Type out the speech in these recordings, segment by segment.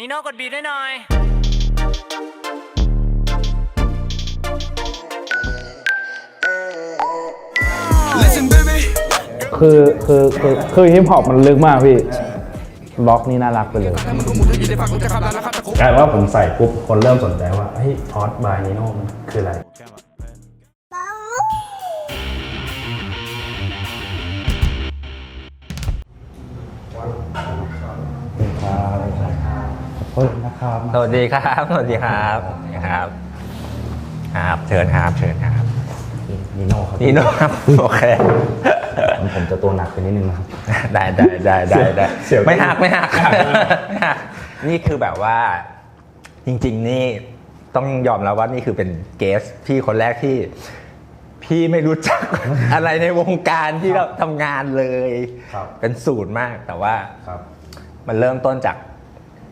นีโน่กดบีทได้หน่อย Listen, baby. คือคือคือคือฮิปฮอปมันลึกมากพี่ล็อกนี่น่ารักไปเลย กลายเป็นว่าผมใส่ปุ๊บคนเริ่มสนใจว่าเฮ้ยพอดบายนิโน่มันคืออะไร ครับสวัสดีครับ สวัสดีครับครับ ครับเชิญครับเชิญครับนิโน่ครับนี่โน้ครับโอเคผมผมจะตัวหนักไปนิดนึงนะครับ ได้ได้ได้ได้ได้เสียวไม่หักไม่หักไม่หักนี่คือแบบว่า จริง ๆ นี่ต้องยอมรับว่านี่คือเป็นเกสพี่คนแรกที่พี่ไม่รู้จักอะไรในวงการที่เราทำงานเลยครับเป็นสูตรมากแต่ว่าครับมันเริ่มต้นจาก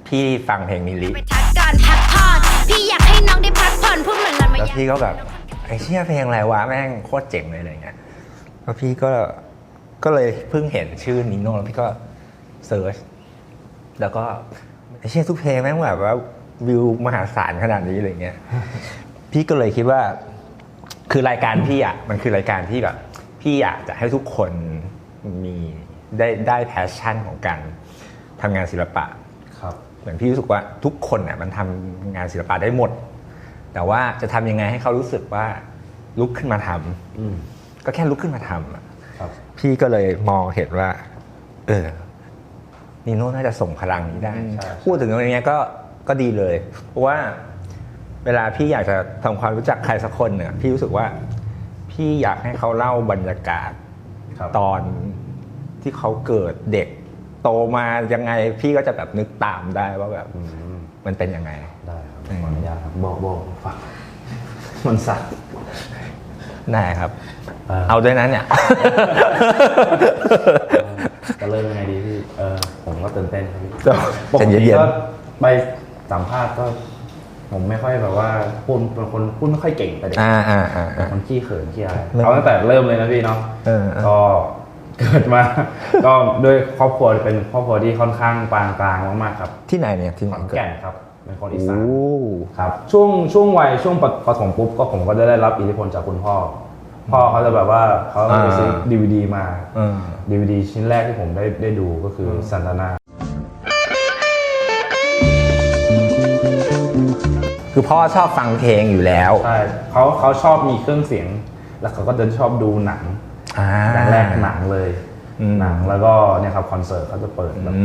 พี่ฟังเพลงมิลลิไปทักการพักผ่อนพี่อยากให้น้องได้พักผ่อนพูดเหมือนกันมาแล้วอยากพี่ก็แบบไอ้เชี่ยเพลงอะไรวะแม่งโคตรเจ๋งเลยอะไรเงี้ยแล้วพี่ก็ก็เลยเพิ่งเห็นชื่อนิโน่แล้วพี่ก็เซิร์ชแล้วก็ไอ้เชี่ยทุกเพลงแม่งแบบว่าวิวมหาศาลขนาดนี้อะไรเงี้ยพี่ก็เลยคิดว่า คือรายการพี่อะมันคือรายการที่แบบพี่อยากจะให้ทุกคนมีได้ได้แพชชั่นของการทำงานศิลปะครับเห มือนพี่รู้สึกว่าทุกคนเนี่ยมันทำงานศิลปะได้หมด แต่ว่าจะทำยังไงให้เขารู้สึกว่าลุกขึ้นมาทำอืมก็แค่ลุกขึ้นมาทำอะครับพี่ก็เลยมองเห็นว่า เออนีโน่น่าจะส่งพลังนี้ได้ใช่พูดถึงตรงนี้ก็ก็ดีเลย เพราะว่าเวลาพี่อยากจะทำความรู้จักใครสักคนเนี่ยพี่รู้สึกว่า พี่อยากให้เขาเล่าบรรยากาศครับตอนที่เขาเกิดเด็ก โตมายังไงพี่ก็จะแบบนึกตามได้ว่าแบบอืมมันเป็นยังไง ได้ครับอืมขออนุญาตครับบอกบอกฟังมันสั่นได้ครับเออเอาด้วยนั้นเนี่ยจะเริ่มยังไงดีพี่เออผมก็ตื่นเต้นครับพี่จะปกติเย็นๆก็ไปสัมภาษณ์ก็ผมไม่ค่อยแบบว่าพูดเป็นคนพูดไม่ค่อยเก่งแต่เด็กอ่าอ่าอ่าเป็นคนขี้เขินขี้อะไรไม่เอาตั้งแต่เริ่มเลยนะพี่เนาะเออเออก็ เกิดมา ก็ด้วยครอบครัวเป็นครอบครัวที่ค่อนข้างปานกลางมากๆครับที่ไหนเนี่ยที่ไหขนอนแก่นครับเป็นคนอีสาน โอ้ครับช่วงช่วงวัยช่วงปปฐมปุ๊บก็ผมก็จะได้รับอิทธิพลจากคุณพ่อ พ่อเขาจะแบบว่าเขาไปซื้อดีวดีมาเออ ดีวดีชิ้นแรกที่ผมได้ได้ดูก็คือซันตานาคือพ่อชอบฟังเพลงอยู่แล้ว ใช่เขาเขาชอบมีเครื่องเสียง แล้วเขาก็จะชอบดูหนัง อ่าอย่างแรกหนังเลย อืม หนังแล้วก็เนี่ยครับคอนเสิร์ตเขาจะเปิดแบบอื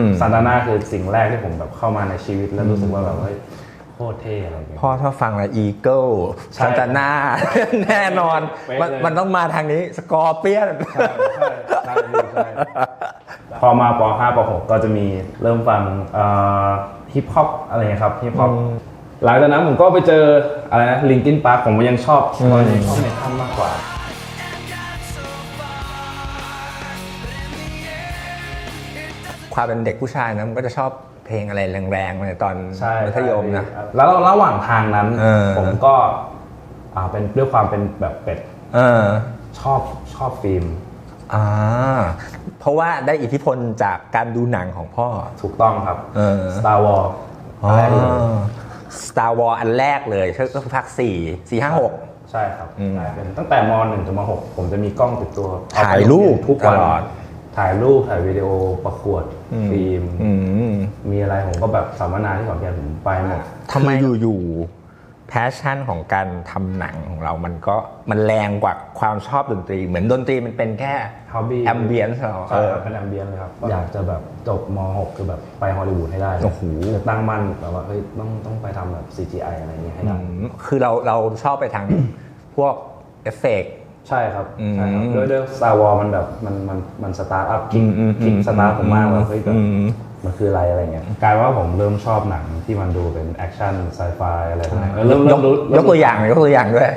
มซานตาน่าคือสิ่งแรกที่ผมแบบเข้ามาในชีวิตแล้วรู้สึกว่าแบบเฮ้ยโคตรเท่อะไรอย่างเงี้ย พ่อชอบฟังอะไรอีเกิลใช่ซันตาน่า แน่นอน เป๊ะมันเลยมันต้องมาทางนี้สกอร์เปียน ใช่ใช่ใช่พี่ใช่พอมาป .5 ป .6 ก็จะมีเริ่มฟังฮิปฮอปอะไรเงี้ยครับฮิปฮอปหลังจากนั้นผมก็ไปเจออะไรนะลิงกินปาร์ผมก็ยังชอบตอนนี้ชอบในถ้ำมากกว่า ความเป็นเด็กผู้ชายนะมันก็จะชอบเพลงอะไรแรงๆในตอนใช่มัธยมนะใช่แล้วระหว่างทางนั้น เออ ผมก็อ่าเป็นด้วยความเป็นแบบเป็ดเออชอบชอบฟิล์มอ่าเพราะว่าได้อิทธิพลจากการดูหนังของพ่อ ถูกต้องครับ เออ Star Wars อ๋ออะไรเลย Star Wars อันแรกเลยก็คือภาคสี่สี่ห้าหก ใช่ครับอืมใช่เป็นตั้งแต่ม .1 ถึงม .6 ผมจะมีกล้องติดตัวเอไปถ่ายรูปทุกวันตลอด ถ่ายรูปถ่ายวิดีโอประกวดอืม ฟิล์มอืมมีอะไรผมก็แบบสัมมนาที่ขอนแก่นผมไปหมดทำไมอยู่ๆแพชชั่นของการทำหนังของเรามันก็มันแรงกว่าความชอบดนตรี เหมือนดนตรีมันเป็นแค่ Hobby แอมเบียนเราใช่ครับเป็นแอมเบียนเลยครับอยากจะแบบจบม .6 คือแบบไปฮอลลีวูดให้ได้โอ้โหจะตั้งมั่นแบบว่าเฮ้ยต้องต้องไปทำแบบ CGI อะไรอย่างเงี้ยให้อืได้มคือเราเราชอบไปทางพวกเอฟเฟกต์ ใช่ครับอืมใช่ครับด้วยด้วย Star Wars มันแบบมันมันมันสตาร์ทอัพคิกอืมอืมคิกสตาร์ทผมมากว่าเฮ้ยแบบอืมมันคืออะไรอะไรเงี้ยกลายว่าผมเริ่มชอบหนังที่มันดูเป็นแอคชั่นไซไฟอะไรพวกนี้เออเริ่มยเริ่กมรู้ยกตัวอย่างยกตัวอย่างด้วย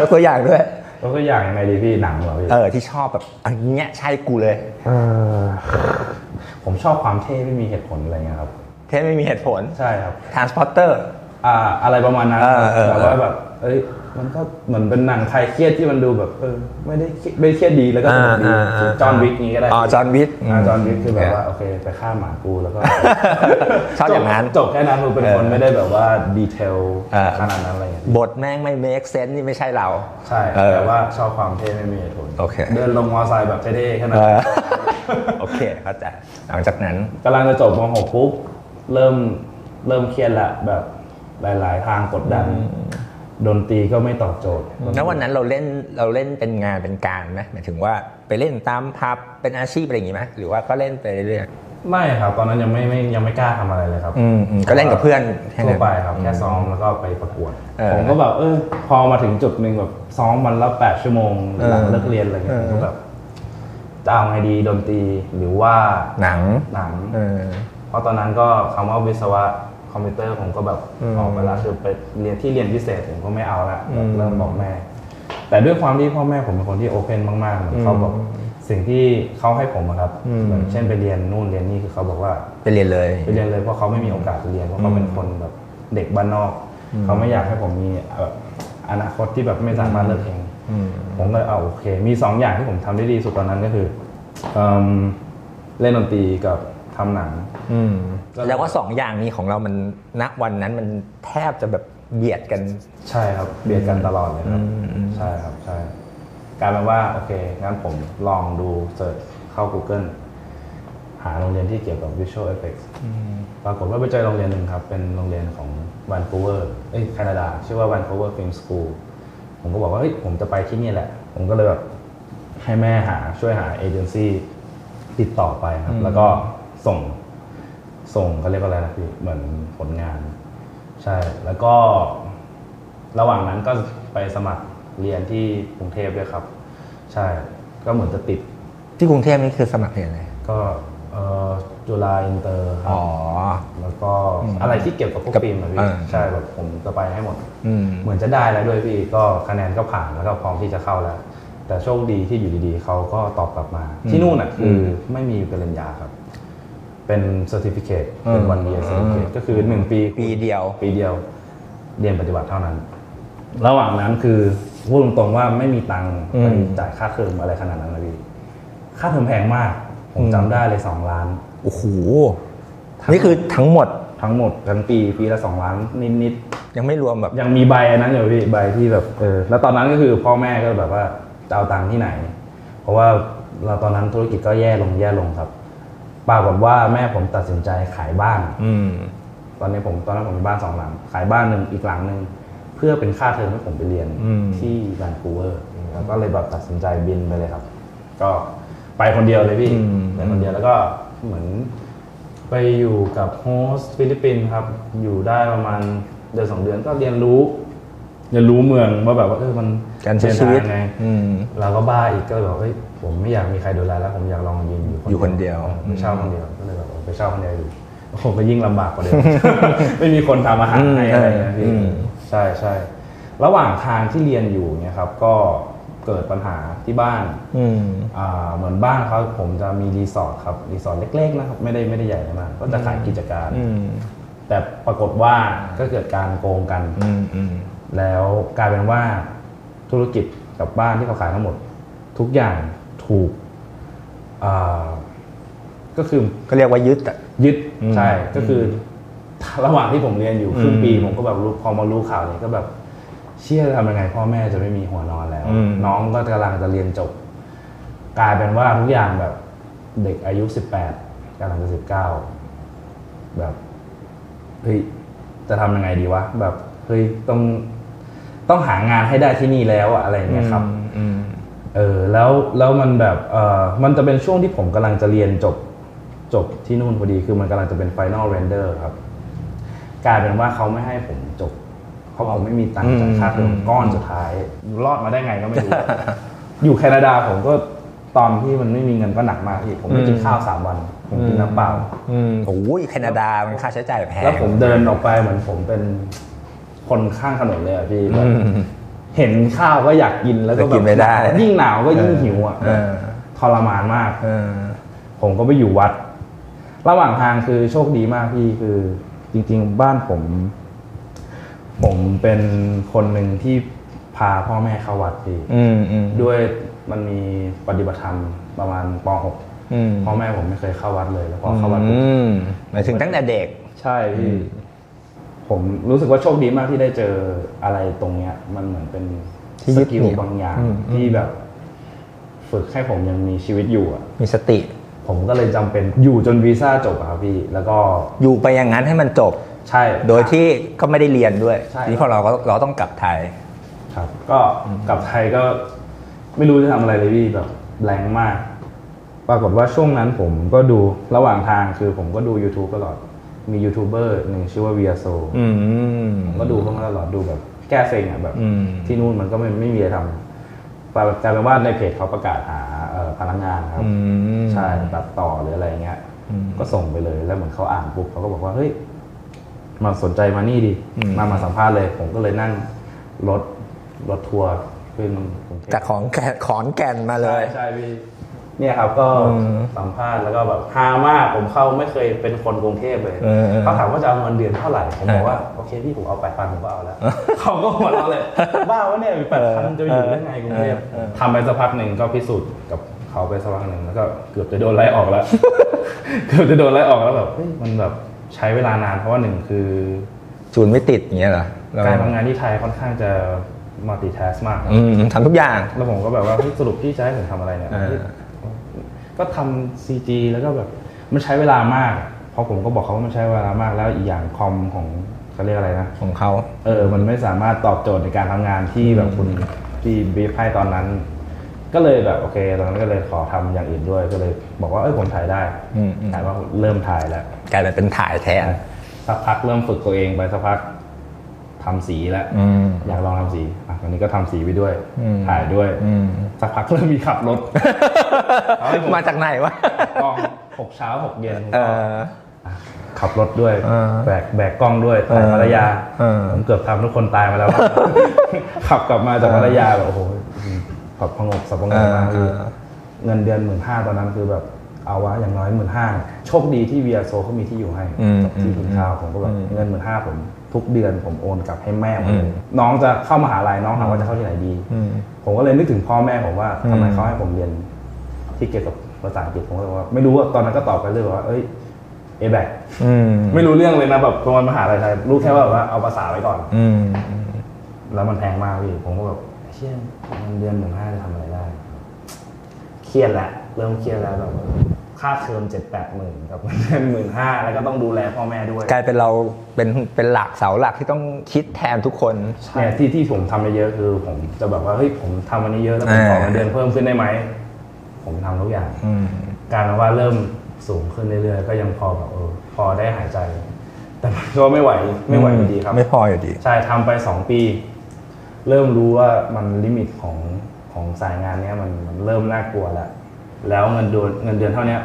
ยกตัวอย่างด้วยยกตัวอย่างยังไงดีพี่หนังเหรอพี่เออที่ชอบแบบอันเนี้ยใช่กูเลยเออผมชอบความเท่ไม่มีเหตุผลอะไรเงี้ยครับเท่ไม่มีเหตุผลใช่ครับ Transporter อ่าอะไรประมาณนั้นเออเออแบบว่าแบบเอ้ย มันก็เหมือนเป็นหนังไทยเครียดที่มันดูแบบเออไม่ได้เครียดไม่ได้เครียดดีแล้วก็สนุกดีอ่าอ่าจอห์นวิกนี้ก็ได้อ๋อจอห์นวิกอ่าอืมจอห์นวิกคือแบบว่าโอเคไปฆ่าหมากูแล้วก็ชอบอย่างนั้นจบแค่นั้นคือเป็นคนเออไม่ได้แบบว่าดีเทลอ่าขนาดนั้นอะไรอย่างเงี้ยบทแม่งไม่ make sense นี่ไม่ใช่เรา ใช่เออแต่ว่าชอบความเท่ไม่มีเหตุผลโอเคเดินลงมอไซค์แบบเท่ๆแค่นั้นเออโอเคเข้าใจหลังจากนั้นกำลังจะจบม .6 ปุ๊บเริ่มเริ่มเครียดละแบบหลาย ๆ ทางกดดัน ดนตรีก็ไม่ตอบโจทย์ แล้ววันนั้นเราเล่นเราเล่นเป็นงานเป็นการไหมหมายถึงว่าไปเล่นตามพับเป็นอาชีพอะไรอย่างงี้ไหมหรือว่าก็เล่นไปเรื่อยไม่ครับ ตอนนั้นยังไม่ไม่ยังไม่กล้าทำอะไรเลยครับอืมอืมก็เล่นกับเพื่อนแค่นั้นทั่วไปครับแค่ซ้อมแล้วก็ไปประกวดเออผมก็แบบเออพอมาถึงจุดหนึ่งแบบซ้อมวันละแปดชั่วโมงหลังเออเลิกเรียนอะไรเงี้ยเออผมก็แบบจะเอาไงดีดนตรีหรือว่าหนังหนังเออเพราะตอนนั้นก็คำว่าวิศวะ คอมพิวเตอร์ผมก็แบบอืมออกไปแล้วคือไปเรียนที่เรียนพิเศษผมก็ไม่เอาละอืมเริ่มบอกแม่ แต่ด้วยความที่พ่อแม่ผมเป็นคนที่โอเพนมากๆเหมือนเขาบอกสิ่งที่เขาให้ผมอะครับอืม เหมือนเช่นไปเรียนนู่นเรียนนี่คือเขาบอกว่า ไปเรียนเลย ไปเรียนเลยเพราะเขาไม่มีโอกาสไปเรียนเพราะเขาเป็นคนแบบเด็กบ้านนอก เขาไม่อยากให้ผมมีแบบอนาคตที่แบบไม่สามารถเลือกเอง อืม ผมก็เลยเอาโอเค มีสองอย่างที่ผมทำได้ดีสุดตอนนั้นก็คือเอิ่มเล่นดนตรีกับ ทำหนังอืมแล้วก็สองอย่างนี้ของเรามันณวันนั้นมันแทบจะแบบเบียดกัน ใช่ครับ เบียดกันตลอดเลยครับอืมอืมใช่ครับใช่กลายเป็นว่าโอเคงั้นผมลองดูเสิร์ชเข้า Google หาโรงเรียนที่เกี่ยวกับ Visual Effects ปรากฏว่าไปเจอโรงเรียนหนึ่งครับ เป็นโรงเรียนของ Vancouver เอ้ยแคนาดา ชื่อว่า Vancouver Film School ผมก็บอกว่าเฮ้ยผมจะไปที่นี่แหละ ผมก็เลยแบบให้แม่หาช่วยหาเอเจนซี่ติดต่อไปครับ แล้วก็ ส่ง ส่งเขาเรียกว่าอะไรนะพี่เหมือนผลงาน ใช่ แล้วก็ระหว่างนั้นก็ไปสมัครเรียนที่กรุงเทพด้วยครับ ใช่ก็เหมือนจะติดที่กรุงเทพนี่คือสมัครเรียนอะไร ก็เอ่อจุฬาอินเตอร์ครัอ๋บอแล้วก็อะไรที่เกี่ยวกับพวกกับฟิล์มอะพี่อ่า ใช่แบบผมจะไปให้หมด อืม เหมือนจะได้แล้วด้วยพี่ก็คะแนนก็ผ่านแล้วก็พร้อมที่จะเข้าแล้ว แต่โชคดีที่อยู่ดีๆเขาก็ตอบกลับมา ที่นู่นอะคือไม่มีปริญญาครับ เป็นเซอร์ติฟิเคตเป็นอืมวันเ e ียร์เซอร์ติฟิเคตก็คือหนึ่งปีปีเดียว ปีเดียวเรียนปฏิบัติเท่านั้น ระหว่างนั้นคือพูดตรงๆว่าไม่มีตังค์อืมไปจ่ายค่าเทอมอะไรขนาดนั้นนะพี่ค่าเทอมแพงมาก ผมจำได้เลยสองล้าน โอ้โห นี่คือทั้งหมดทั้งหมดทั้งปีปีละสองล้านนิดยังไม่รวมแบบๆยังมีใบอันนั้นอยู่พี่ใบที่แบบเออแล้วตอนนั้นก็คือพ่อแม่ก็แบบว่าจะเอาตังค์ที่ไหน เพราะว่าเราตอนนั้นธุรกิจก็แย่ลงแย่ลงครับ ปรากฏว่าแม่ผมตัดสินใจขายบ้าน อืม ตอนนี้ผมตอนนั้นผมมีบ้านสองหลัง ขายบ้านหนึ่งอีกหลังหนึ่งเพื่อเป็นค่าเทอมให้ผมไปเรียนอืม ที่แวนคูเวอร์แล้วก็เลยแบบตัดสินใจบินไปเลยครับ ก็ไปคนเดียวเลยพี่ไปคนเดียวแล้วก็เหมือน ไปอยู่กับโฮสต์ฟิลิปปินส์ครับ อยู่ได้ประมาณเดือนสองเดือนก็เรียนรู้ เรียนรู้เมืองว่าแบบว่าเออมันการใช้ชีวิตเดินทางไง อืม เราก็บ้าอีกก็เลยบอกเฮ้ย ผมไม่อยากมีใครดูแลแล้วผมอยากลองยืนอยู่อยู่คนเดียวออไปเช่าคนเดียวก็เลยแบบเออไปเช่าคนเดียวอยู่ผมก็ยิ่งลำบากกว่าเดิมไม่มีคนทำอาหารให้อะไรเงี้ยพี่อืมใช่ใช่ระหว่างทางที่เรียนอยู่เนี่ยครับ ก็เกิดปัญหาที่บ้านอืมอ่าเหมือนบ้านเขาผมจะมีรีสอร์ทครับรีสอร์ทเล็กๆนะครับไม่ได้ไม่ได้ใหญ่มากก็จะขายกิจการอืมแต่ปรากฏว่าก็เกิดการโกงกันอืมอืมแล้วกลายเป็นว่าธุรกิจกับบ้านที่เขาขายทั้งหมด ทุกอย่าง ถูกอ่าก็คือก็เรียกว่ายึดอะยึดอืมใช่ก็คืออระหว่างที่ผมเรียนอยู่ครึ่งปีอืมผมก็แบบรู้พอมารู้ข่าวนี้ก็แบบ เชื่อจะทำยังไง พ่อแม่จะไม่มีหัวนอนแล้วอืมน้องก็กำลังจะเรียนจบ กลายเป็นว่าทุกอย่างแบบเด็กอายุสิบแปดกำลังจะสิบเก้าแบบเฮ้ยจะทำยังไงดีวะแบบเฮ้ยต้องต้องหางานให้ได้ที่นี่แล้วอะอะไรอย่างเงี้ยครับอืม เออแล้วแล้วมันแบบเออมันจะเป็นช่วงที่ผมกำลังจะเรียนจบจบที่นู่นพอดีคือมันกำลังจะเป็น Final Render ครับ กลายเป็นว่าเขาไม่ให้ผมจบเพราะผมไม่มีตังค์จ่ายค่าเทอมก้อนสุดท้าย รอดมาได้ไงก็ไม่รู้ อยู่แคนาดาผมก็ตอนที่มันไม่มีเงินก็หนักมากพี่ผมไม่กินข้าวสามวัน ผมกินน้ำเปล่าอืมโอ้ยแคนาดามันค่าใช้จ่ายแพงแล้วผมเดินออกไปเหมือนผมเป็นคนข้างถนนเลยอะพี่แบบอืม เห็นข้าวก็อยากกินแล้วก็แต่กินแบบไม่ได้ยิ่งหนาวก็ยิ่งหิวอะเออทรมานมาก เออ ผมก็ไปอยู่วัด ระหว่างทางคือโชคดีมากพี่คือ จริง ๆ บ้านผม ผมเป็นคนหนึ่งที่พาพ่อแม่เข้าวัดพี่อืมอืมด้วยมันมีปฏิบัติธรรมประมาณปอืม .6 พ่อแม่ผมไม่เคยเข้าวัดเลย แล้วพอเข้าวัดปุ๊บอืมหมายถึงตั้งแต่เด็ก ใช่พี่ ผมรู้สึกว่าโชคดีมากที่ได้เจออะไรตรงเนี้ย มันเหมือนเป็นที่สยึดกิลเหนี่ยวบางอย่างอืมที่แบบ ฝึกให้ผมยังมีชีวิตอยู่อะมีสติ ผมก็เลยจำเป็นอยู่จนวีซ่าจบอะครับพี่ แล้วก็อยู่ไปอย่างนั้นให้มันจบใช่ โดยที่ก็ไม่ได้เรียนด้วยใช่นี่พอเราก็เราต้องกลับไทย ครับ ก็กลับไทยก็ไม่รู้จะทำอะไรเลยพี่แบบแรงมาก ปรากฏว่าช่วงนั้นผมก็ดูระหว่างทางคือผมก็ดู YouTube ตลอด มียูทูบเบอร์หนึ่งชื่อว่าเวียโซอืมผมก็ดูเข้ามาตลอดดูแบบแก้เซ็งอะแบบอืมที่นู่นมันก็ไม่ไม่มีอะไรทำกลายกลายเป็นว่าในเพจเขาประกาศหาเอ่อพนักงานครับอืมใช่ตัดต่อหรืออะไรเงี้ยก็ส่งไปเลยแล้วเหมือนเขาอ่านปุ๊บเขาก็บอกว่าเฮ้ยมาสนใจมานี่ดิมามาสัมภาษณ์เลย ผมก็เลยนั่งรถรถทัวร์ขึ้นกรุงเทพจากของแก่นขอนแก่นมาเลใช่ยใช่พี่ เนี่ยครับก็อืมสัมภาษณ์แล้วก็แบบฮามากผมเข้าไม่เคยเป็นคนกรุงเทพเลยเออเออเขาถามว่าจะเอาเงินเดือนเท่าไหร่ผมบอกเออว่าโอเคพี่ผมเอาแปดพันผมก็เอาแล้วเขาก็หัวเราะเลยบ้าวะเนี่ยมีแปดพันจะอยู่ได้ไงกรุงเทพเออเออทำไปสักพักหนึ่งก็พิสูจน์กับเขาไปสักพักหนึ่งแล้วก็เกือบจะโดนไล่ออกแล้วเกือบจะโดนไล่ออกแล้วแบบเฮ้ยมันแบบใช้เวลานานเพราะว่าหนึ่งคือจูนไม่ติดอย่างเงี้ยเหรอเการทำงานที่ไทยค่อนข้างจะมัลติ a s k มากครับอืมทำทุกอย่างแล้วผมก็แบบว่าเฮ้ยสรุปพี่จะให้ผมทำอะไรเนี่ยเออ ก็ทำซีจีแล้วก็แบบมันใช้เวลามาก เพราะผมก็บอกเขาว่ามันใช้เวลามากแล้วอีกอย่างคอมของเขาเรียกอะไรนะของเขาเออ มันไม่สามารถตอบโจทย์ในการทำงานที่แบบคุณที่บีฟให้ตอนนั้น ก็เลยแบบโอเค ตอนนั้นก็เลยขอทำอย่างอื่นด้วยก็เลย บอกว่าเอ้ยผมถ่ายได้อืมอืมถ่ายว่าเริ่มถ่ายแล้ว กลายเป็นเป็นถ่ายแทนสักพักเริ่มฝึกตัวเองไปสักพักทำสีแล้ว อืม อยากลองทำสีอะ วันนี้ก็ทำสีไปด้วยอืมถ่ายด้วยอืมสักพักเริ่มมีขับรถเอาให้ผมมาจากไหนวะกล้องหกเช้าหกเย็นเออขับรถด้วยเออแบกแบกกล้องด้วยถ่ายเออภรรยาเออผมเกือบทำทุกคนตายมาแล้ว ขับกลับมาจากภรรยาแบบโอ้โหขับพงกสับพงกมากเอคืออเงินเดือนหมื่นห้าตอนนั้นคือแบบเอาวะอย่างน้อยหมื่นห้าโชคดีที่เวียโซเขามีที่อยู่ให้อืมกับที่กินข้าวผมก็แบบอืมเงินหมื่นห้าผม ทุกเดือนผมโอนกลับให้แม่หมดเลอืยมน้องจะเข้ามหาลัยน้องถามว่าจะเข้าที่ไหนดีอืมผมก็เลยนึกถึงพ่อแม่ผมว่าทำไมอืมเขาให้ผมเรียน ที่เกี่ยวกับภาษาอังกฤษผมก็เลยว่า ไม่รู้ว่าตอนนั้นก็ตอบไปเรื่อยว่า เอ้ยเอแบกอืมไม่รู้เรื่องเลยนะแบบตอนมหาลัยไทยรู้แค่ว่าแบบว่าเอาภาษาไว้ก่อนอืมแล้วมันแพงมากพี่ผมก็แบบเชี่ยเงินเดือนหนึ่งห้าจะทำอะไรได้ เครียดแล้วเริ่มเครียดแล้วแบบ ค่าเทอมเจ็ดแปดหมื่นกับเงินหมื่นห้าแล้วก็ต้องดูแลพ่อแม่ด้วยกลายเป็นเราเป็นเป็นหลักเสาหลักที่ต้องคิดแทนทุกคนเนี่ยที่ที่ผมทำไปเยอะคือผมจะแบบว่าเฮ้ยผมทำวันนี้เยอะแล้วผมขออ่าเงินเดือนเพิ่มขึ้นได้ไหมผมทำทุกอย่างอืมกลารว่าเริ่มสูงขึ้นเรื่อยๆก็ยังพอแบบเออพอได้หายใจ แต่มันก็ไม่ไหวไม่ไหวอยู่ดีครับ ไม่พออยู่ดี ใช่ทำไปสองปี เริ่มรู้ว่ามันลิมิตของของสายงานเนี้ยมันมันเริ่มน่ากลัวแล้ว แล้วเงินเดือนเงินเดือนเท่าเนี้ย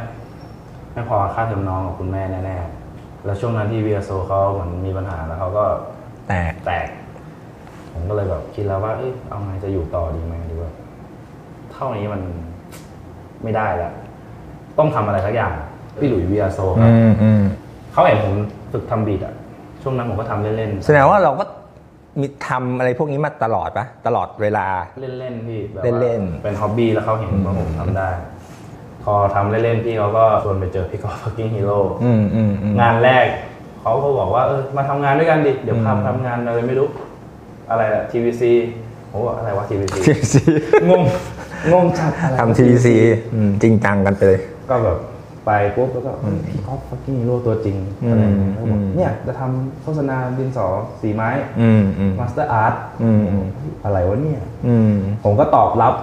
ไม่พอค่าเทอมน้องกับคุณแม่แน่ๆแล้วช่วงนั้นที่วีโซเขาเหมือนมีปัญหาแล้วเขาก็แต่แตก ผมก็เลยแบบคิดแล้วว่าเอ้ยเอาไงจะอยู่ต่อดีไหมหรือว่าเท่านี้มันไม่ได้แล้วต้องทำอะไรสักอย่างพี่หลุยส์วีอาโซครัอืบมอืมเขาเห็นผมฝึกทำบีดอะช่วงนั้นผมก็ทำเล่นๆแสดงว่าเราก็มีทำอะไรพวกนี้มาตลอดปะตลอดเวลาเล่นๆพี่แบบว่าเล่นๆเป็นฮ็อบบี้แล้วเขาเห็นว่าผมทำได้พ อทำเล่นๆพี่เขาก็ชวนไปเจอพี่กอล์ฟฟักกิ้งฮีโร่อืมอืมอืมงานแรกเขาก็บอกว่าเออมาทำงานด้วยกันดิ เดี๋ยวพาไปทำงานอะไรไม่รู้ อะไรอะทีวีซีผมว่าอะไรวะทีวีซีทีซีงงงงจัดอะไรวะ ทำทีซีจริงจังกันไปเลย ก็แบบไปปุ๊บแล้วก็เอ้ยพี่กอล์ฟฟักกิ้งฮีโร่ตัวจริงอืมอะไรอย่างเงี้ยเขาบอกอืม เนี่ยจะทำโฆษณาดินสอสีไม้อืมอืมมาสเตอร์อาร์ตอืมอืมอะไรวะเนี่ย อืมผมก็ตอบรับ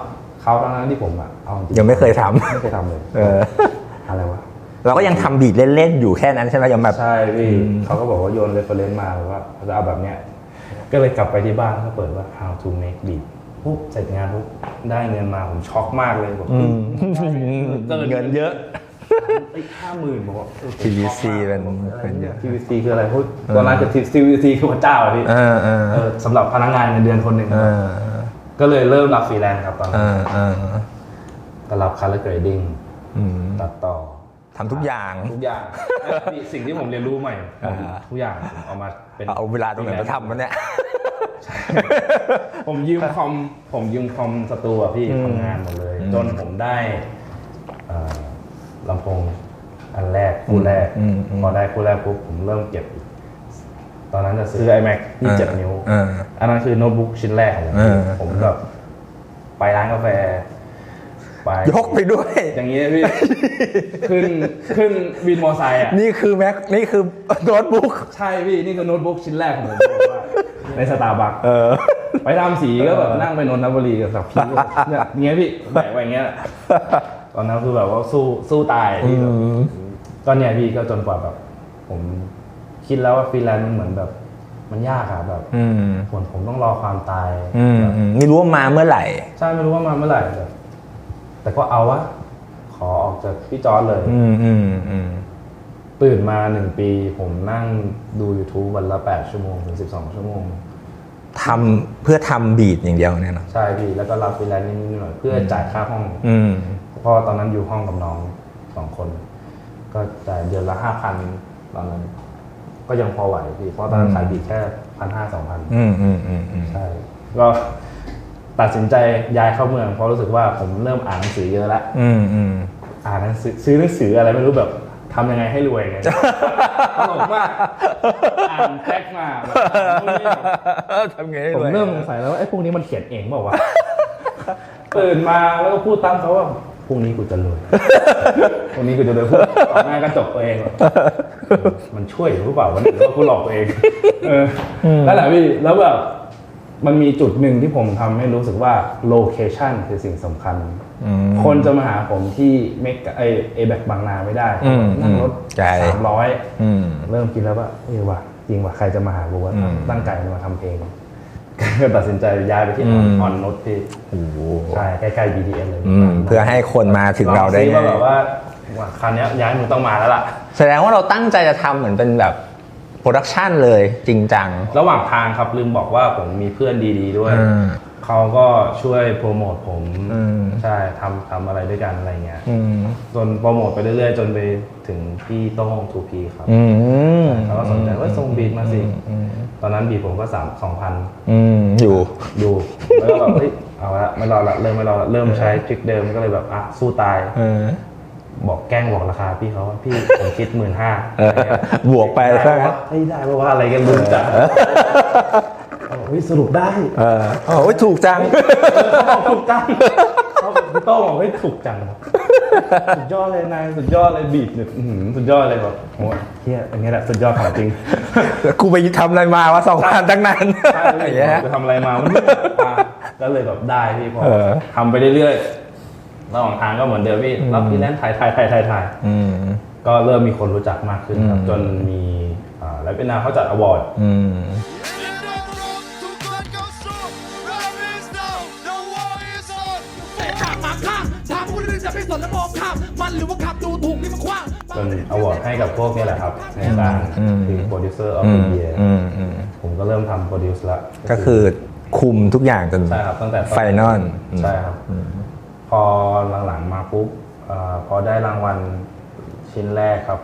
เขาทั้งนั้นที่ผมอะเอาจริยังไม่เคยทำไม่เคยทำเลยเออ อะไรวะเราก็ยังทำบีดเล่นๆอยู่แค่นั้นใช่ไหมยังแบบ ใช่พี่เขาก็บอกว่าโยนเรฟเฟรนซ์มาแบบว่าจะเอาแบบเนี้ยก็เลยกลับไปที่บ้านก็เปิดว่า how to make beat ปุ๊บเสร็จงานปุ๊บได้เงินมาผมช็อกมากเลยบอกอืมเกินเงินเยอะ ห้าหมื่นบอกว่าเออ TVC เป็นอะไรเป็นเยเนี่ยอะ TVC คืออะไรพูดตอนนั้นคือ TVC คือพระเจ้าอะพี่เออเออเออสำหรับพนักงานเงินเดือนคนหนึ่ง เออ ก็เลยเริ่มรับฟรีแลนซ์ครับตอนเอนั้นอเออก็รับ color grading อืมตัดต่อทำทุกอย่าง ทุกอย่างนี่สิ่งที่ผมเรียนรู้ใหม่ผมอ่า ทุกอย่างผมเอามาเป็น เอาเวลาตรงไหนมาทำมันเนี่ยใช่ผมยืมคอมผมยืมคอมสตูอะพี่ทำงานหมดเลยจนผมได้เอ่อลำโพงอันแรกคู่แรกอืมอืมพอได้คู่แรกปุ๊บผมเริ่มเก็บตอนนั้นจะซื้อ iMac ที่เจ็ดนิ้ว อ่า อันนั้นคือโน้ตบุ๊กชิ้นแรกของผมเออ ผม แบบไปร้านกาแฟไปยกไปด้วย อย่างนี้พี่ ขึ้นขึ้นวินมอไซค์อะนี่คือแม็กนี่คือโน้ตบุ๊กใช่พี่ นี่คือโน้ตบุ๊กชิ้นแรกของผมบอกว่าในสตาร์บัคเออ ไปทำสีก็แบบนั่งไปนนทบุรีกับสับพี่เนี่ยอย่างเงี้ยพี่แบกไว้อย่างเงี้ยตอนนั้นคือแบบว่าสู้สู้ตายพี่แบบตอนเนี้ยพี่ก็จนกว่าแบบ ผมคิดแล้วว่าฟรีแลนซ์มันเหมือนแบบ มันยากอะแบบอืมผมผมต้องรอความตายอืมแบบอืมไม่รู้ว่ามาเมื่อไหร่ ใช่ไม่รู้ว่ามาเมื่อไหร่แต่แต่ก็เอาวะขอออกจากพี่จอร์ดเลย อืมอืมอืมตื่นมาหนึ่งปี ผมนั่งดู YouTube วันละแปดชั่วโมงถึงสิบสองชั่วโมง ทำเพื่อทำบีดอย่างเดียวเนี่ยเนาะใช่พี่แล้วก็รับฟรีแลนซ์นิดๆหน่อยๆเพื่อจ่ายค่าห้อง อืม เพราะว่าตอนนั้นอยู่ห้องกับน้องสองคน ก็จ่ายเดือนละห้าพันตอนนั้น ก็ยังพอไหวพี่เพราะตอนนั้นขายบีแค่พันห้าสองพันอืมอืมอืมอืมใช่ก็ตัดสินใจย้ายเข้าเมืองเพราะรู้สึกว่าผมเริ่มอ่านหนังสือเยอะแล้วอืมอืมอ่านหนังสือซื้อหนังสืออะไรไม่รู้แบบทำยังไงให้รวยไงตลกมากอ่านแท็กมาแบบอ่านนู่นนี่ทำไงผมเริ่มสงสัยแล้วว่าไอ้พวกนี้มันเขียนเองเปล่าวะตื่นมาแล้วก็พูดตามเขาว่า พรุ่งนี้กูจะรวยพรุ่งนี้กูจะรวยพูดต่อหน้ากระจกตัวเองแบบมันช่วยหรือเปล่าวะเนี่ยหรือว่ากูหลอกตัวเองเออนั่นแหละพี่แล้วแบบมันมีจุดหนึ่งที่ผมทำให้รู้สึกว่าโลเคชันคือสิ่งสำคัญ คนจะมาหาผมที่เมกไอเอแบกบางนาไม่ได้อืมนั่งรถไกลสามร้อยอืมเริ่มคิดแล้วว่าเออว่ะจริงว่ะใครจะมาหากูว่าอืมตั้งใจมาทำเพลง ก็ตัดสินใจย้ายไปที่ออนอืมออนนดที่โอ้โหใช่ใกล้ๆ BTS เลยอืมเพื่อให้คนมาถึงเราได้ลองซิว่าง่ายแบบว่าว่าคราวเนี้ยย้ายมึงต้องมาแล้วล่ะ แสดงว่าเราตั้งใจจะทำเหมือนเป็นแบบโปรดักชันเลยจริงจัง ระหว่างทางครับลืมบอกว่าผมมีเพื่อนดี ๆ ด้วย อืม เขาก็ช่วยโปรโมทผมอืม ใช่ทำทำอะไรด้วยกันอะไรเงี้ย อืมจนโปรโมทไปเรื่อยๆ จนไปถึงพี่โต้ง 2P ครับอืมเขาก็สนใจว่าส่งบีทมาสิ ตอนนั้นบีทผมก็สามสองพันอืมอยู่ ดูแล้วก็แบบเฮ้ยเอาละไม่รอละเริ่มไม่รอละเริ่มใช้ทริคเดิมก็เลยแบบอะสู้ตาย เออ บอกแกล้งบอกราคาพี่เขาว่าพี่ผมคิดหมื่นห้าเออบวกไปซะงั้นเฮ้ยได้เพราะว่าอะไรกันลืมจัด เขาบอกเฮ้ยสรุปได้เออโอ้ยถูกจังเขาบอกถูกจังเขาบอกพี่โต้งบอกเฮ้ยถูกจังสุดยอดเลยนายสุดยอดเลยบีทเนี่ยอื้อหือสุดยอดเลยแบบโอ้ยเฮียอันนี้แหละสุดยอดของจริงกูไปทำอะไรมาวะสองพันตั้งนานใช่อพี่ย่างเงี้ย ไปทำอะไรมามันไม่อะก็เลยแบบได้พี่พอเออ ทำไปเรื่อยๆระหว่างทางก็เหมือนเดิมพี่รับพี่แลนซ์ถ่ายถ่ายถ่ายถ่ายถ่ายอืม ก็เริ่มมีคนรู้จักมากขึ้นครับอืมจนมีอ่าแล้วเป็นนาเขาจัดอวอร์ด อืม จะไปสนและมองข้ามมันหรือว่าขับดูถูกนี่มันกว้างจนอวอร์ดให้กับพวกนี้แหละครับในการอืมคือโปรดิวเซอร์ออฟอืเดมอะเยียอืมอืมผมก็เริ่มทำโปรดิวส์ละก็คือคุมทุกอย่างจนใช่ครับตั้งแต่ตไฟนอลใช่ครับ พอหลังๆมาปุ๊บเอ่อพอได้รางวัลชิ้นแรกครับ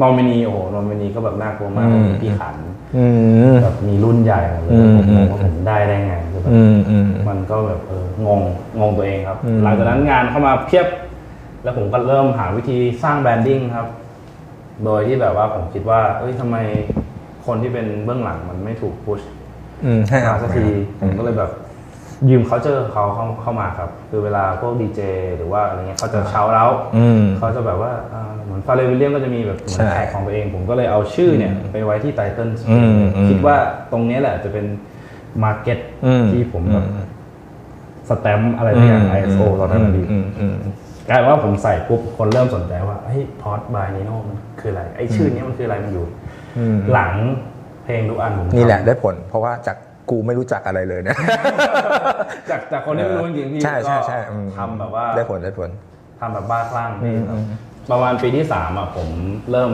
นอมินีโอ้โหนอมินีก็แบบน่ากลัวมากอืมมีพี่ขันอืม แบบมีรุ่นใหญ่หมดเลยอืมผมงงว่าอืมผมได้ได้ไงคือแบบอืมอืม มันก็แบบเอองงงงตัวเองครับ อืม หลังจากนั้นงานเข้ามาเพียบ แล้วผมก็เริ่มหาวิธีสร้างแบรนดิ้งครับ โดยที่แบบว่าผมคิดว่า เอ้ยทำไมคนที่เป็นเบื้องหลังมันไม่ถูกพุช อืมให้มาเอาสักทีผมก็เลยแบบ ยืมเขาเจอเขาเข้าเข้ามาครับ คือเวลาพวกดีเจหรือว่าอะไรเงี้ยเขาจะเช้าแล้วอืมเขาจะแบบว่าอ่าเหมือนฟาเรวิลเลียมก็จะมีแบบเหมือนใช่แท็กของตัวเอง ผมก็เลยเอาชื่อเนี่ยไปไว้ที่ไตเติลอืมอืมคิดว่าตรงเนี้ยแหละจะเป็นมาร์เก็ตอืมที่ผมแบบอืมสแตมป์อะไรทุกอย่าง ISO ตอนนั้นนะพี่อืมอืมกลายเป็นว่าผมใส่ปุ๊บคนเริ่มสนใจว่าเฮ้ยพอดบายนิโน่มันคืออะไรไอชื่อเนี้ยมันคืออะไรมันอยู่อืมหลังเพลงทุกอันผมทำนี่แหละได้ผล เพราะว่าจาก กูไม่รู้จักอะไรเลยเนี่ย จากจากคนที่ไม่รู้จริงๆพี่ใช่ใช่ก็ใช่อืมทำแบบว่าได้ผลได้ผล ทำแบบบ้าคลั่งอืมครับประมาณปีที่สามอะผมเริ่ม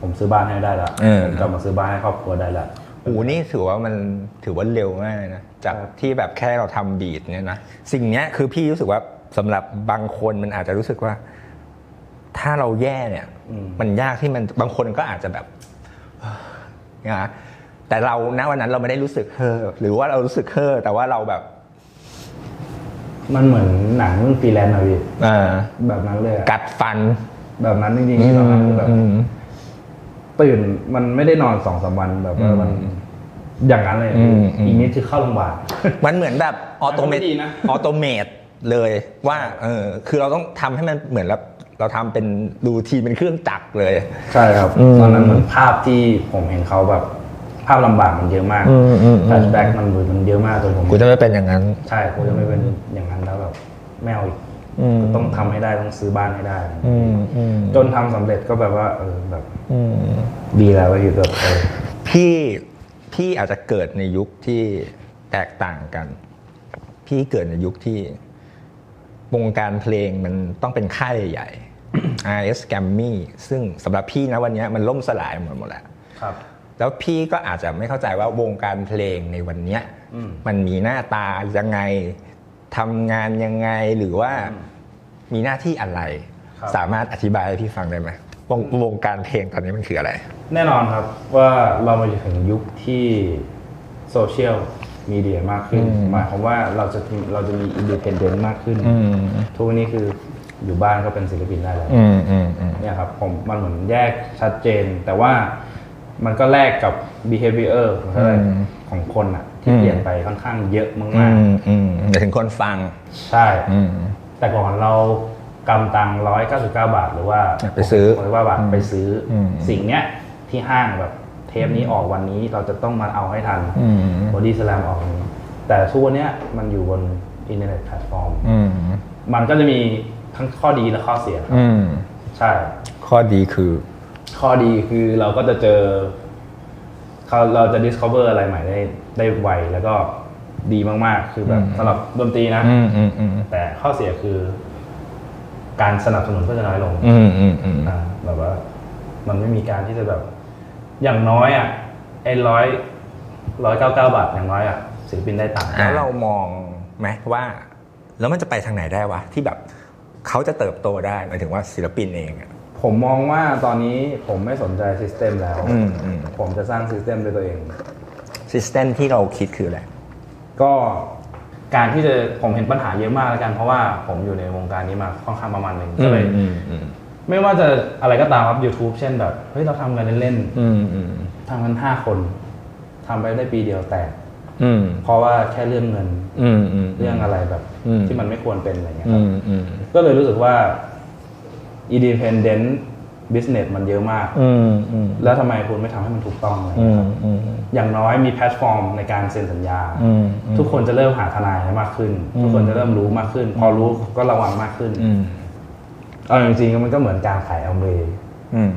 ผมซื้อบ้านให้ได้ละเออ ผมกลับมาซื้อบ้านให้ครอบครัวได้ละโอ้โหนี่ถือว่ามันถือว่าเร็วมากเลยนะ จากที่แบบแค่เราทำบีทเนี่ยนะ สิ่งเนี้ยคือพี่รู้สึกว่าสำหรับบางคนมันอาจจะรู้สึกว่า ถ้าเราแย่เนี่ย อืม มันยากที่มันบางคนก็อาจจะแบบ นะ แต่เราณวันนั้นเราไม่ได้รู้สึกเฮ่อหรือว่าเรารู้สึกเฮ่อแต่ว่าเราแบบ มันเหมือนหนังเรื่องฟรีแลนซ์อะพี่เอ่อแบบนั้นเลยอะกัดฟัน แบบนั้นจริงๆตอนนั้นคือแบบอืมตื่นมันไม่ได้นอนสองสามวันแบบว่ามันอย่างนั้นเลยอืมอืม อีกนิดคือเข้าโรงพยาบาล มันเหมือนแบบออโตเมมันก็ไม่ดีนะ ออโตเมตเลยว่าเออคือเราต้องทำให้มันเหมือนแบบเราทำเป็นรูทีนเป็นเครื่องจักรเลย ใช่ครับ อืม ตอนนั้นเหมือนภาพที่ผมเห็นเขาแบบภาพลำบากมันเยอะมากอืมอืมอืม แฟลชแบ็กมันมันเยอะมากจนผมกูจะไม่เป็นอย่างนั้น ใช่กูจะไม่เป็นอย่างนั้นแล้วแบบไม่เอาอีกอืม ต้องทำให้ได้ต้องซื้อบ้านให้ได้ อืมอืมจนทำสำเร็จก็แบบว่าเออแบบอืมดีแล้วว่าอยู่แบบเออ พี่พี่อาจจะเกิดในยุคที่แตกต่างกัน พี่เกิดในยุคที่วงการเพลงมันต้องเป็นค่ายใหญ่ๆ RS g r a m m y ซึ่งสำหรับพี่นะวันนี้มันล่มสลายหมดหมดแล้ว ครับ แล้วพี่ก็อาจจะไม่เข้าใจว่าวงการเพลงในวันเนี้ยอืมมันมีหน้าตายังไงทำงานยังไงหรือว่ามีหน้าที่อะไรครับสามารถอธิบายให้พี่ฟังได้ไหมวงวงการเพลงตอนนี้มันคืออะไร แน่นอนครับว่าเรามาถึงยุคที่โซเชียลมีเดียมากขึ้นอืมหมายความว่าเราจะเราจะมีอินดิเพนเดนต์มากขึ้นอืมทุกวันนี้คืออยู่บ้านก็เป็นศิลปินได้แล้วอืมอืมอืมเนี่ยครับผมมันเหมือนแยกชัดเจน แต่ว่า มันก็แลกกับ behavior ของอะไรอืมของคนอะที่อืมเปลี่ยนไปค่อนข้างเยอะอืมากมอืมหมายถึงคนฟังๆใช่อืมแต่ก่อนเรากำตังร้อยเก้าสิบเก้าบาทหรือว่าไปซื้อร้อยว่าบาทไปซื้ออมสิ่งเนี้ยที่ห้างแบบเทปนี้ออกวันนี้เราจะต้องมาเอาให้ทันอืมบอดี้สแลมออกวันนี้แต่ทุกวันเนี้ยมันอยู่บนอินเทอร์เน็ตแพลตฟอร์มอืมมันก็จะมีทั้งข้อดีและข้อเสียครับอืมใช่ ข้อดีคือ ข้อดีคือเราก็จะเจอเขาเราจะ discover อะไรใหม่ได้ได้ไวแล้วก็ดีมากๆ คือแบบสำหรับดนตรีนะอืมอืมอืมแต่ข้อเสียคือ การสนับสนุนก็จะน้อยลงอืมอืมอืมอ่าแบบว่า มันไม่มีการที่จะแบบ อย่างน้อยอะไอ้ร้อยร้อยเก้าเก้าบาทอย่างน้อยอะศิลปินได้ตังค์แล้วเรามองไหมว่า แล้วมันจะไปทางไหนได้วะ ที่แบบเขาจะเติบโตได้หมายถึงว่าศิลปินเองอะ ผมมองว่าตอนนี้ผมไม่สนใจซิสเต็มแล้ว อืมอืม ผมจะสร้างซิสเต็มด้วยตัวเอง ซิสเต็มที่เราคิดคืออะไร ก็การที่จะผมเห็นปัญหาเยอะมากแล้วกัน เพราะว่าผมอยู่ในวงการนี้มาค่อนข้างประมาณหนึ่งก็เลยอืมอืมไม่ว่าจะอะไรก็ตามครับ YouTube เช่นแบบเฮ้ยเราทำกันเล่นอืมอืมๆทำกันห้าคนทำไปได้ปีเดียวแตกอืมเพราะว่าแค่เรื่องเงินอืมอืม เรื่องอะไรแบบ อืม ที่มันไม่ควรเป็นอะไรเงี้ยคอืรับมอืมก็เลยรู้สึกว่า independent business มันเยอะมากอืมอืมแล้วทำไมคุณไม่ทำให้มันถูกต้องอะไรอืเงี้ยมครับอืมอย่างน้อยมีแพลตฟอร์มในการเซ็นสัญญาอืมอืมทุกคนจะเริ่มหาทนายมากขึ้น ทุกคนจะเริ่มรู้มากขึ้น พอรู้ก็ระวังมากขึ้นอืมเอาจริงๆมันก็เหมือนการขายอเมย์อืม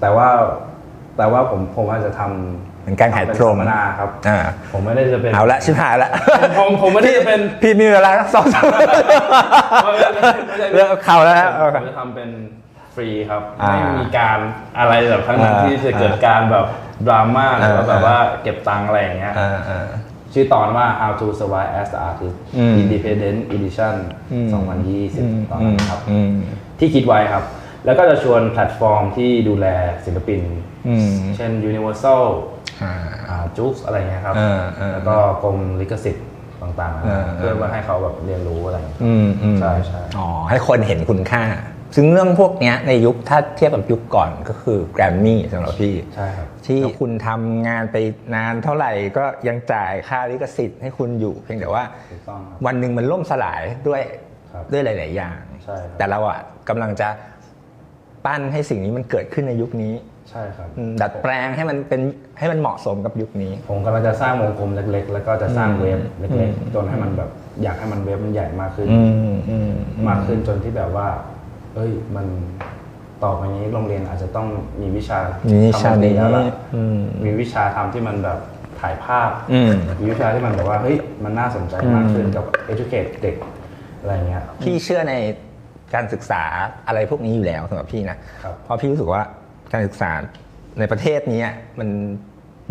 แต่ว่าแต่ว่าผมผมอาจจะทท เหมือนการขายำป็นพรหมสัมมนาครับ อ่าผมไม่ได้จะเป็น เอาละชิบหายละผมผมไม่ได้จะเป็น พี่มีเวลาสักสองสามไม่ใช่ไม่ใช่ไม่ใช่เลิกเข่าแล้วฮะผมผมจะทำเป็นฟรีครับอ่าไม่มีการอะไรแบบทั้งนั้นอ่าที่จะเกิดการแบบดราม่าหรือว่าอ่าแบบว่าเก็บตังค์อะไรอย่างเงี้ยอ่าอ่าชื่อตอนว่า How to Survive as an Artist อืม Independent Edition อืม2020 ตอนนั้นครับอืมที่คิดไว้ครับ แล้วก็จะชวนแพลตฟอร์มที่ดูแลศิลปินอืมเช่น Universal อ่า จุ๊กอะไรเงี้ยครับอ่าอ่าแล้วก็กรมลิขสิทธิ์ต่างอ่าๆเพื่อว่าให้เขาแบบเรียนรู้อะไรอย่างเงี้ยอืมอืมใช่ใช่อ๋อให้คนเห็นคุณค่า ซึ่งเรื่องพวกเนี้ยในยุคถ้าเทียบกับยุคก่อนก็คือแกรมมี่สำหรับพี่ใช่ครับที่คุณทำงานไปนานเท่าไหร่ก็ยังจ่ายค่าลิขสิทธิ์ให้คุณอยู่ เพียงแต่ว่าถูกต้องครับวันหนึ่งมันล่มสลายด้วยครับด้วยหลาย ๆ อย่างใช่ครับแต่เราอะกำลังจะปั้นให้สิ่งนี้มันเกิดขึ้นในยุคนี้ ใช่ครับอืมดัดแปลงให้มันเป็นให้มันเหมาะสมกับยุคนี้ ผมกำลังจะสร้างวงกลมเล็ก ๆ แล้วก็จะสร้างอืมเว็บเล็กอืมๆจนให้มันแบบอยากให้มันเว็บมันใหญ่มากขึ้นอืมอืมมากขึ้นจนที่แบบว่า เอ้ยมันต่อไปนี้โรงเรียนอาจจะต้องมีวิชามีวิชาทำดนตรีนี้แล้วล่ะอืมมีวิชาทำที่มันแบบถ่ายภาพอืมมีวิชาที่มันแบบว่าเฮ้ยมันน่าสนใจมากขึ้นกับ educate เด็กอะไรเงี้ยพี่เชื่อในการศึกษาอะไรพวกนี้อยู่แล้วสำหรับพี่นะครับเพราะพี่รู้สึกว่า การศึกษาในประเทศนี้มัน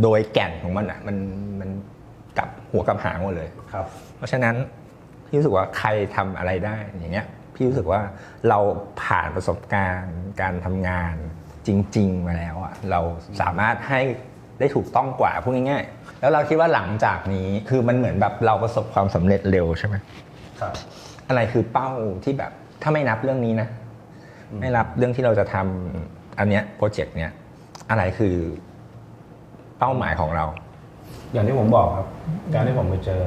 โดยแก่นของมันอะมันมันกลับหัวกลับหางหมดเลยครับ เพราะฉะนั้นพี่รู้สึกว่าใครทำอะไรได้อย่างเงี้ยพี่รู้สึกว่าเราผ่านประสบการณ์การทำงานจริง ๆ มาแล้วอะเราสามารถให้ได้ถูกต้องกว่าพูดง่ายๆ แล้วเราคิดว่าหลังจากนี้คือมันเหมือนแบบเราประสบความสำเร็จเร็วใช่ไหมครับ อะไรคือเป้าที่แบบถ้าไม่นับเรื่องนี้นะ ไม่รับเรื่องที่เราจะทำ อันเนี้ยโปรเจกต์เนี้ยอะไรคือเป้าหมายของเรา อย่างที่ผมบอกครับ การที่ผมไปเจอ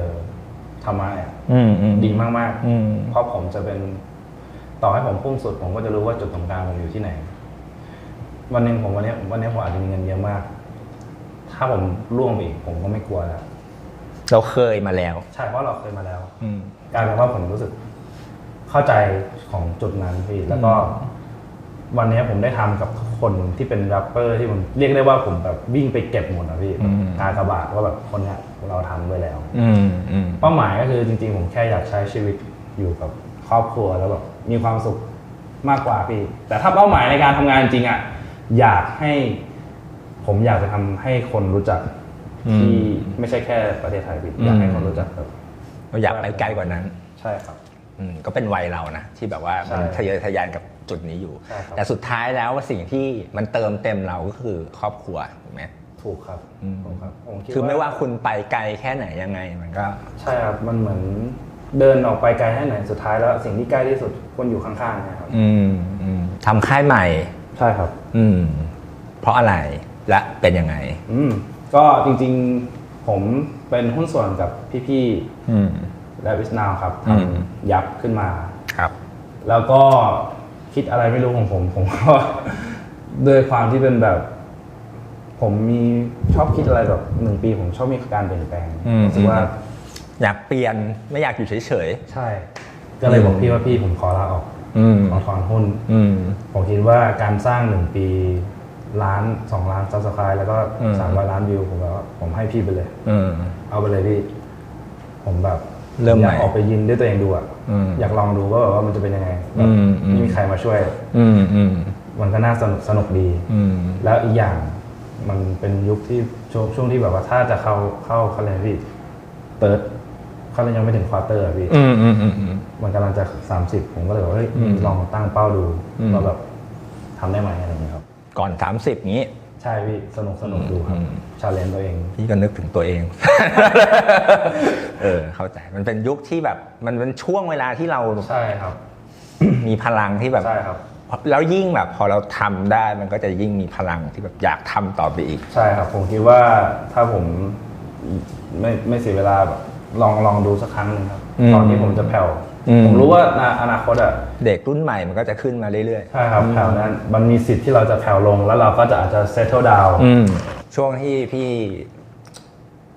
ธรรมะเนี่ยอืมอืมดีมากอืมเพราะผมจะเป็นต่อให้ผมพุ่งสุด ผมก็จะรู้ว่าจุดตรงกลางผมอยู่ที่ไหน วันหนึ่งผมวันนี้วันนี้ผมอาจจะมีเงินเยอะมาก ถ้าผมล่วงไปอีกผมก็ไม่กลัวแล้วเราเคยมาแล้ว ใช่เพราะเราเคยมาแล้ว อืมกลายเป็นว่าผมรู้สึก เข้าใจของจุดนั้นพี่แล้วก็ วันนี้ผมได้ทำกับ คนที่เป็นแรปเปอร์ที่ผมเรียกได้ว่าผมแบบวิ่งไปเก็บหมดอะพี่แบบกากบาทว่าแบบคนเนี้ยเราทำไว้แล้วอืมอืมเป้าหมายก็คือจริงๆ ผมแค่อยากใช้ชีวิตอยู่กับครอบครัวแล้วแบบมีความสุขมากกว่าพี่ แต่ถ้าเป้าหมายในการทำงานจริงๆอะอยากให้ ผมอยากจะทำให้คนรู้จักที่ไม่ใช่แค่ประเทศไทยพี่อยากให้คนรู้จักแบบเราอยากไปไกลกว่านั้น ใช่ครับอืมก็เป็นวัยเรานะที่แบบว่ามันใช่ทะเยอทะยานกับ จุดนี้อยู่ใช่ครับแต่สุดท้ายแล้วว่าสิ่งที่มันเติมเต็มเราก็คือครอบครัวถูกไหมถูกครับถูกครับผมดคือไม่ว่าคุณไปไกลแค่ไหนยังไงมันก็ใช่ครับมันเหมือนเดินออกไปไกลแค่ไหนสุดท้ายแล้วสิ่งที่ใกล้ที่สุดคนอยู่ข้างๆเนะครับอืมอืมทำค่ายใหม่ใช่ครับ อืม เพราะอะไรและเป็นยังไง อืมก็จริงๆผมเป็นหุ้นส่วนกับพี่ๆอืมและวิสนาวครับทอืมำยับขึ้นมาครับ แล้วก็ คิดอะไรไม่รู้ของผม ผมก็ด้วยความที่เป็นแบบ ผมมีชอบคิดอะไรแบบหนึ่งปี ผมชอบมีการเปลี่ยนแปลงอืม รู้สึกว่าอยากเปลี่ยนไม่อยากอยู่เฉยใช่ ก็เลยบอกพี่ว่าพี่ผมขอลาออกๆ อืม ขอถอนหุ้น อืม ผมคิดว่าการสร้างหนึ่งปีล้านสองล้านซับสไครต์แล้วก็อืม สามร้อยล้านวิวผมแบบว่าผมให้พี่ไปเลย อืม เอาไปเลยพี่ ผมแบบ เริ่มใหม่อยากออกไปยินด้วยตัวเองดูอะอืมอยากลองดูว่าแบบว่ามันจะเป็นยังไงแบบอืมอืมไม่มีใครมาช่วยอืมอืมมันก็น่าสนุกสนุกดีอืมแล้วอีกอย่างมันเป็นยุคที่ช่วงช่วงที่แบบว่าถ้าจะเข้าเข้าเขาเรียกพี่เติร์ดเขาเรียกยังไม่ถึงควอเตอร์อะพี่อืมอืมอืมอืมมันกำลังจะ30ผมก็เลยบอกว่าเฮ้ยอืมลองตั้งเป้าดูอืมว่าแบบทำได้ไหมอะไรอย่างเงี้ยครับ ก่อน30นี้ ใช่พี่สนุกสนุกดูครับอืมชาเลนตัวเอง พี่ก็นึกถึงตัวเอง เออ เข้าใจ มันเป็นยุคที่แบบ มันเป็นช่วงเวลาที่เราใช่ครับ มีพลังที่แบบใช่ครับแล้วยิ่งแบบพอเราทำได้มันก็จะยิ่งมีพลังที่แบบอยากทำต่อไปอีก ใช่ครับ ผมคิดว่าถ้าผมไม่ไม่เสียเวลาแบบลองลองดูสักครั้งหนึ่งครับอืมตอนที่ผมจะแผ่วอืม ผมรู้ว่าในอนาคตอะเด็กรุ่นใหม่มันก็จะขึ้นมาเรื่อยใช่ครับแผ่วนั้นมันมีสิทธิ์ที่เราจะแผ่วลงแล้วเราก็จะอาจจะ settle down ๆอืมช่วงที่พี่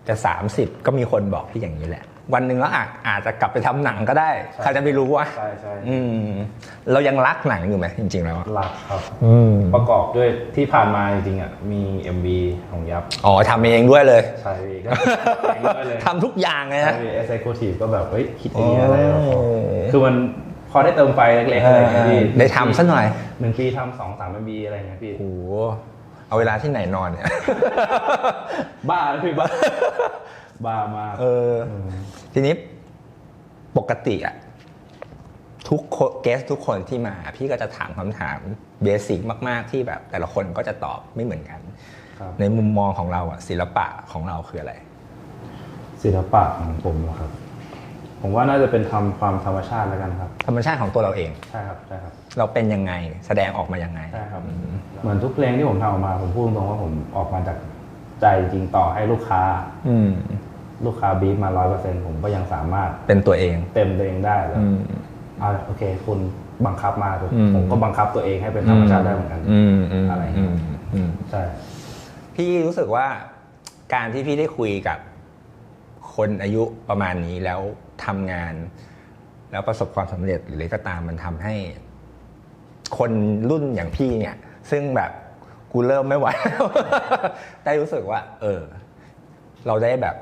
จะ 30 ก็มีคนบอกพี่อย่างนี้แหละ วันหนึ่งแล้วอาจอาจจะกลับไปทำหนังก็ได้ใช่ใครจะไปรู้วะใช่ใช่อืมเรายังรักหนังอยู่ไหมจริง ๆ แล้วอะหลักครับอืมประกอบด้วยที่ผ่านมาจริงๆอะมี MV ของยับอ๋อทำเองด้วยเลยใช่พี่ก็เองด้วยเลยทำทุกอย่างเลยใช่นะพี่ executive ก็แบบเฮ้ยคิดไอเดียอะไรแบบโอ้คือมันพอได้เติมไฟเล็กๆอะไรอย่างเงี้ยพี่ได้ทำซะหน่อยหนึ่งปีทำสองสาม MV อะไรอย่างเงี้ยพี่โอ้โหเอาเวลาที่ไหนนอนเนี่ยบ้าเลยพี่บ้า บ้ามากเออ ทีนี้ปกติอะทุกเกสทุกคนที่มาพี่ก็จะถามคำถามเบสิกมาก ๆ ที่แบบแต่ละคนก็จะตอบไม่เหมือนกันครับในมุมมองของเราอะศิลปะของเราคืออะไร ศิลปะของผมเหรอครับ ผมว่าน่าจะเป็นทำความธรรมชาติแล้วกันครับ ธรรมชาติของตัวเราเองใช่ครับใช่ครับ เราเป็นยังไงแสดงออกมายังไงใช่ครับเหมือนทุกเพลงที่ผมทำออกมาผมพูดตรงๆว่าผมออกมาจาก ใจจริงต่อให้ลูกค้า อืม ลูกค้าบีบมาร้อยเปอร์เซ็นผมก็ยังสามารถเป็นตัวเอง เต็มตัวเองได้แล้วอืมอ่าโอเค คุณบังคับมาอืม ผมก็บังคับตัวเองให้เป็นธรรมชาติได้เหมือนกัน อืมอืมอะไรอย่างอืเงี้ย มอืม ใช่ พี่รู้สึกว่าการที่พี่ได้คุยกับคนอายุประมาณนี้แล้วทำงาน แล้วประสบความสำเร็จหรืออะไรก็ตามมันทำให้ คนรุ่นอย่างพี่เนี่ย ซึ่งแบบ กูเริ่มไม่ไหวแล้วได้รู้สึกว่า เออ เราได้แบบ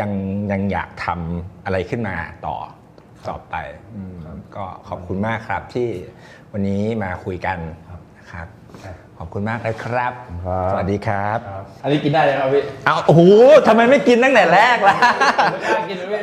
ยังยังอยากทำอะไรขึ้นมาต่อต่อไปอืมก็ขอบคุณมากครับที่วันนี้มาคุยกันนะครับขอบคุณมากเลยครับครับสวัสดีครับครับ อันนี้กินได้เลยครับพี่ เอาโอ้โหทำไมไม่กินตั้งแต่แรกล่ะไม่กล้ากินเลยพี่